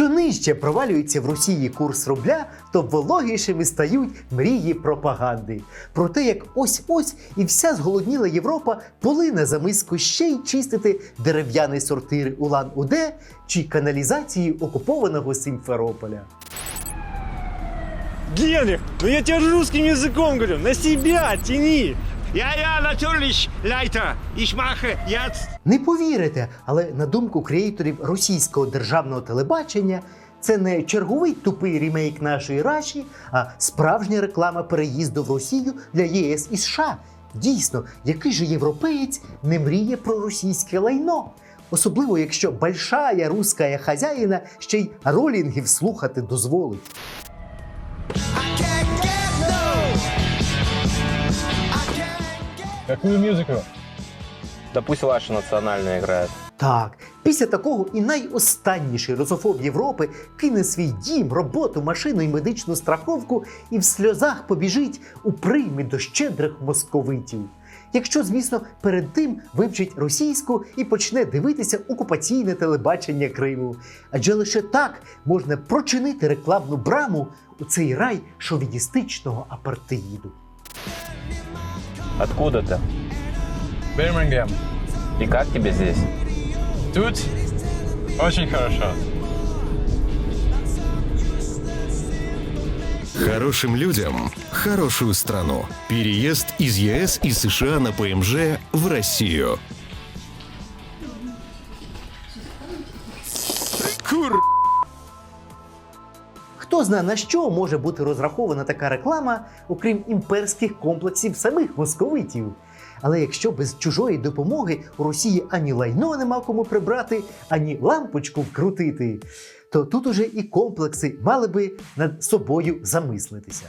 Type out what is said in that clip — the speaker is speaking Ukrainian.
Що нижче провалюється в Росії курс рубля, то вологішими стають мрії пропаганди. Про те, як ось-ось і вся зголодніла Європа полине за миску ще й чистити дерев'яні сортири Улан-Уде чи каналізації окупованого Сімферополя. Генрих, ну я тебе русским языком говорю, на себя тяни. Ja, ja, natürlich, Leiter. Ich mache. Не повірите, але на думку креаторів російського державного телебачення, це не черговий тупий ремейк нашої Раші, а справжня реклама переїзду в Росію для ЄС і США. Дійсно, який же європеєць не мріє про російське лайно? Особливо, якщо большая русская хазяїна ще й ролінгів слухати дозволить. Какую музыку? Да пусть ваша национальная играет. Так, після такого і найостанніший русофоб Європи кине свій дім, роботу, машину і медичну страховку і в сльозах побіжить у прийми до щедрих московитів. Якщо, звісно, перед тим вивчить російську і почне дивитися окупаційне телебачення Криму. Адже лише так можна прочинити рекламну браму у цей рай шовіністичного апартеїду. Откуда ты? Бирмингем. И как тебе здесь? Тут очень хорошо. Хорошим людям хорошую страну. Переезд из ЕС и США на ПМЖ в Россию. Хто знає на що може бути розрахована така реклама, окрім імперських комплексів самих московитів. Але якщо без чужої допомоги у Росії ані лайно нема кому прибрати, ані лампочку вкрутити, то тут уже і комплекси мали би над собою замислитися.